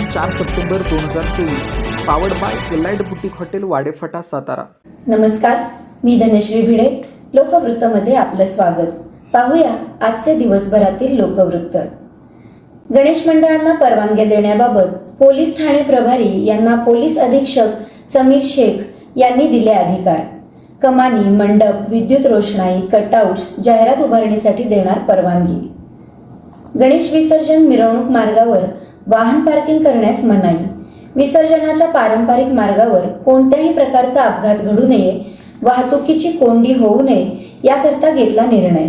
दिनांक चार सप्टेंबर दोन हजार चोवीस powered by allied boutique hotel Wadephata Satara. नमस्कार मी धनश्री भिडे लोकवृत्तमध्ये आपलं स्वागत. पाहूया आजचे दिवसभरातील लोकवृत्त. गणेश मंडळांना परवानग्या देण्याबाबत पोलीस ठाणे प्रभारी यांना पोलीस अधीक्षक समीर शेख यांनी दिले अधिकार. कमानी मंडप विद्युत रोषणाई कटआउट्स जाहिरात उभारणीसाठी देणार परवानगी. गणेश विसर्जन मिरवणूक मार्गावर वाहन पार्किंग करण्यास मनाई. विसर्जनाच्या पारंपरिक मार्गावर कोणत्याही प्रकारचा अपघात घडू नये वाहतुकीची कोंडी होऊ नये याकरता घेतला निर्णय.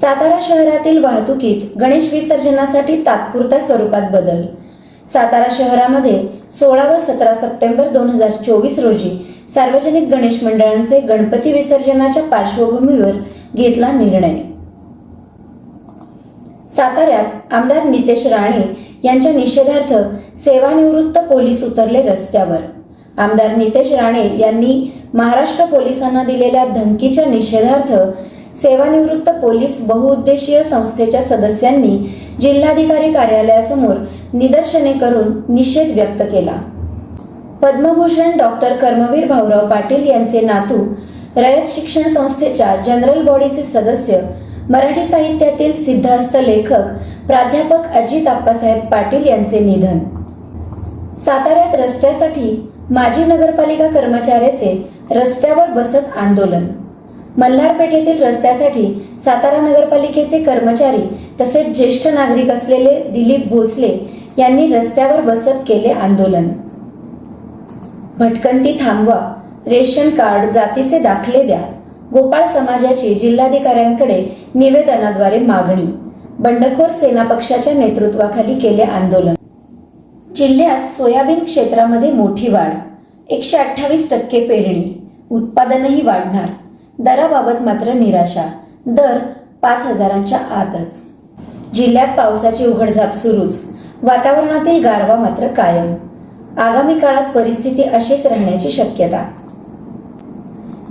सातारा शहरातील वाहतुकीत गणेश विसर्जनासाठी तात्पुरत्या स्वरूपात बदल. सातारा शहरामध्ये सोळा व सतरा सप्टेंबर दोन हजार चोवीस रोजी सार्वजनिक गणेश मंडळांचे गणपती विसर्जनाच्या पार्श्वभूमीवर घेतला निर्णय. साताऱ्यात आमदार नितेश राणे यांच्या निषेधार्थ सेवानिवृत्त पोलीस उतरले रस्त्यावर. आमदार नितेश राणे यांनी महाराष्ट्र पोलिसांना दिलेल्या धमकीच्या निषेधार्थ सेवानिवृत्त पोलीस बहुउद्देशीय संस्थेच्या सदस्यांनी जिल्हाधिकारी कार्यालयासमोर निदर्शने करून निषेध व्यक्त केला. पद्मभूषण डॉक्टर कर्मवीर भाऊराव पाटील यांचे नातू रयत शिक्षण संस्थेच्या जनरल बॉडीचे सदस्य मराठी साहित्यातील सिद्धहस्त लेखक प्राध्यापक अजित आप्पासाहेब पाटील यांचे निधन. साताऱ्यात रस्त्यासाठी माजी नगरपालिका कर्मचाऱ्याचे रस्त्यावर बसत आंदोलन. मल्हारपेठेतील रस्त्यासाठी सातारा नगरपालिकेचे कर्मचारी तसेच ज्येष्ठ नागरिक असलेले दिलीप भोसले यांनी रस्त्यावर बसत केले आंदोलन. भटकंती थांबवा रेशन कार्ड जातीचे दाखले द्या गोपाळ समाजाची जिल्हाधिकाऱ्यांकडे निवेदनाद्वारे मागणी. बंडखोर सेना पक्षाच्या नेतृत्वाखाली केले आंदोलन. जिल्ह्यात सोयाबीन क्षेत्रामध्ये मोठी वाढ एकशे अठ्ठावीस टक्के पेरणी उत्पादनही वाढणार दराबाबत मात्र निराशा दर पाच हजारांच्या आतच. जिल्ह्यात पावसाची उघडझाप सुरूच वातावरणातील गारवा मात्र कायम. आगामी काळात परिस्थिती अशीच राहण्याची शक्यता.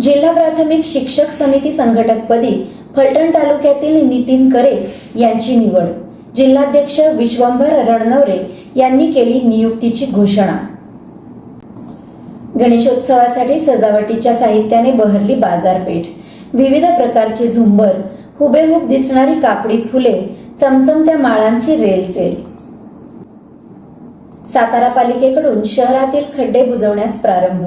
जिल्हा प्राथमिक शिक्षक समिती संघटकपदी फलटण तालुक्यातील नितीन करे यांची निवड. जिल्हाध्यक्ष विश्वंभर रणनवरे यांनी केली नियुक्तीची घोषणा. गणेशोत्सवासाठी सजावटीच्या साहित्याने बहरली बाजारपेठ. विविध प्रकारचे झुंबर हुबेहूब दिसणारी कापडी फुले चमचमत्या माळांची रेलचेल सातारा पालिकेकडून शहरातील खड्डे बुजवण्यास प्रारंभ.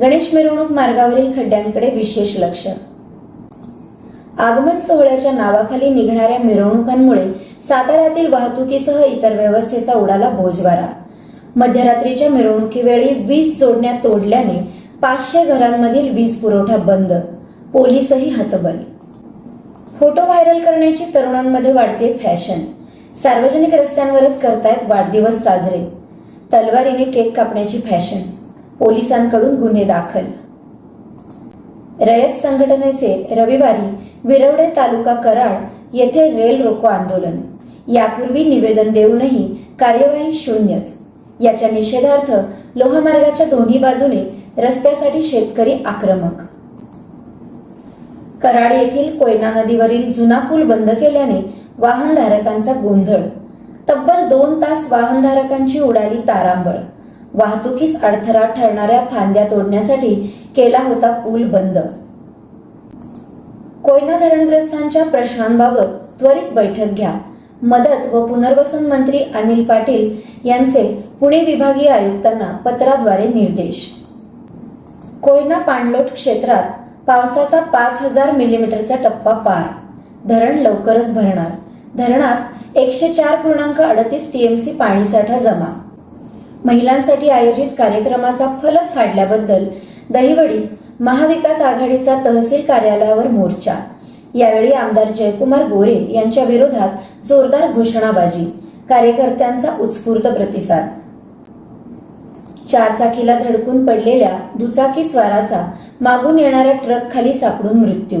गणेश मिरवणूक मार्गावरील खड्ड्यांकडे विशेष लक्ष. आगमन सोहळ्याच्या नावाखाली निघणाऱ्या मिरवणुकांमुळे साताऱ्यातील वाहतुकीसह इतर व्यवस्थेचा उडाला बोजवारा. मध्यरात्रीच्या मिरवणुकीवेळी वीज जोडण्या तोडल्याने पाचशे घरांमधील वीज पुरवठा बंद. पोलीसही हतबल. फोटो व्हायरल करण्याची तरुणांमध्ये वाढते फॅशन. सार्वजनिक रस्त्यांवरच करतायत वाढदिवस साजरे. तलवारीने केक कापण्याची फॅशन. पोलिसांकडून गुन्हे दाखल. रयत संघटनेचे रविवारी विरवडे तालुका कराड येथे रेल रोको आंदोलन. यापूर्वी निवेदन देऊनही कार्यवाही शून्यच. याच्या निषेधार्थ लोहमार्गाच्या दोन्ही बाजूने रस्त्यासाठी शेतकरी आक्रमक. कराड येथील कोयना नदीवरील जुना पूल बंद केल्याने वाहनधारकांचा गोंधळ. तब्बल दोन तास वाहनधारकांची उडाली तारांबळ. वाहतुकीस अडथळा ठरणाऱ्या फांद्या तोडण्यासाठी केला होता पूल बंद. कोयना धरणग्रस्तांच्या प्रश्नांबाबत त्वरित बैठक घ्या. मदत व पुनर्वसन मंत्री अनिल पाटील यांचे पुणे विभागीय आयुक्तांना पत्राद्वारे निर्देश. कोयना पाणलोट क्षेत्रात पावसाचा पाच हजार मिलीमीटरचा टप्पा पार. धरण लवकरच भरणार. धरणात एकशे चार पूर्णांक अडतीस टीएमसी पाणीसाठा जमा. महिलांसाठी आयोजित कार्यक्रमाचा फलक फाडल्याबद्दल दहिवडी महाविकास आघाडीचा तहसील कार्यालयावर मोर्चा. यावेळी आमदार जयकुमार गोरे यांच्या विरोधात जोरदार घोषणाबाजी. कार्यकर्त्यांचा उत्स्फूर्त प्रतिसाद. चारचाकीला धडकून पडलेल्या दुचाकी स्वाराचा मागून येणाऱ्या ट्रक खाली सापडून मृत्यू.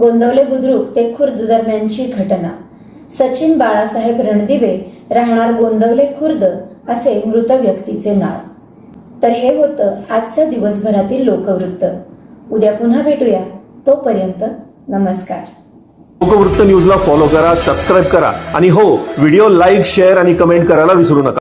गोंदवले बुद्रुक ते खुर्द दरम्यानची घटना. सचिन बाळासाहेब रणदिवे राहणार गोंदवले खुर्द असे मृत व्यक्तीचे नाव. तर हे होतं आजचं दिवसभरातील लोकवृत्त. उद्या पुन्हा भेटूया. तोपर्यंत नमस्कार. लोकवृत्त न्यूजला फॉलो करा सबस्क्राईब करा. आणि हो व्हिडिओ लाईक शेअर आणि कमेंट करायला विसरू नका.